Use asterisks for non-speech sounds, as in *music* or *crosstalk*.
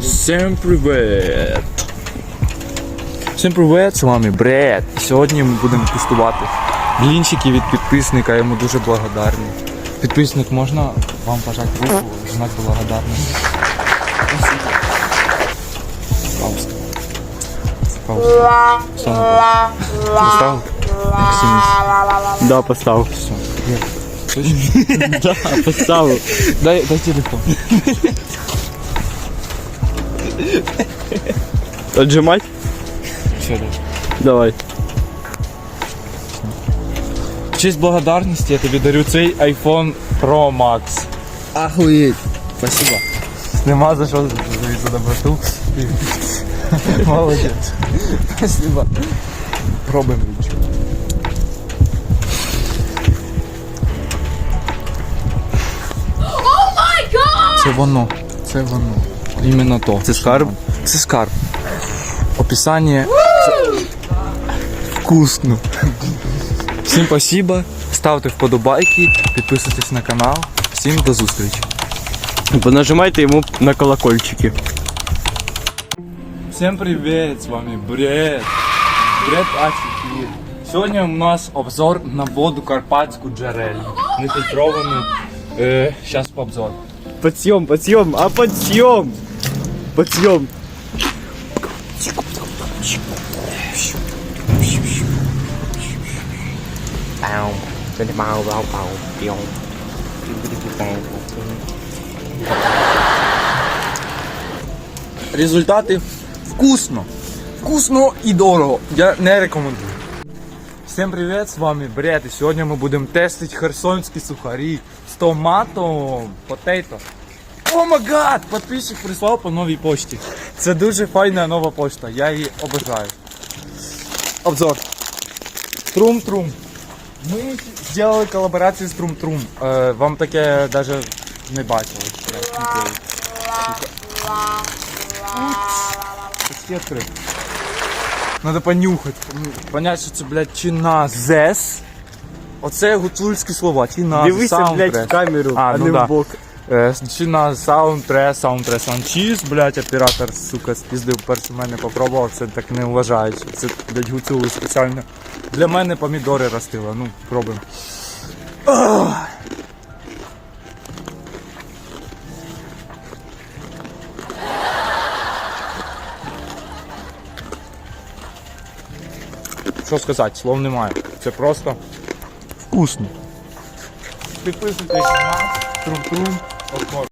Всем привіт! Всім привіт, з вами Бред. Сьогодні ми будемо тестувати блінчики від підписника, йому дуже благодарні. Підписник, можна вам пожати руку, знак благодарності? Пауза. Пауза. Паузу. Поставив? Да, поставив. Все. *laughs* Да, поставив. Дай, дай телефон. Отжимать? Все. Давай. В честь благодарності я тобі дарю цей iPhone Pro Max. Охуеть. Спасибо. Нема за що за доброту. Молодець. Спасибо. Пробуємо річку. Це воно. Це воно Іменно то. Це скарб? Це скарб. Описання. Це... Вкусно. Всім спасибо. Ставте вподобайки, підписуйтесь на канал. Всім до зустрічі. Понажимайте йому на колокольчики. Всем привет, с вами Бред. Бред Ахикір. Сьогодні у нас обзор на воду карпатську джерельну. Нефільтровану. Е, Сейчас по обзору. Подсъем, подсъем, а подсъем! Подсъем. Результати вкусно. Вкусно і дорого. Я не рекомендую. Всім привіт, з вами Бред. І сьогодні ми будемо тестити херсонські сухарі з томатом, потейто. О май гад! Підписчик прислав по новій почті. Це дуже файна нова почта, я її обожаю. Обзор. Трум-трум. Ми зробили колаборацію з Трум-трум. Е, вам таке навіть не бачили. Почти открыт. Надо понюхать, понять, що це, блядь, чина зес. Оце гуцульські слова. Чина Дивися, блядь, в камеру, А, а, ну не да. в бок. Е, Чина саундтрес, саундтрес санчіз, блядь, оператор, сука, спіздив перший мене попробував, це так не вважають. Це, блядь, гуцули спеціально. Для мене помідори ростила, ну, пробуємо. Що сказати, слов немає. Це просто вкусно. Підписуйтесь на нас, трум-трум, Of course.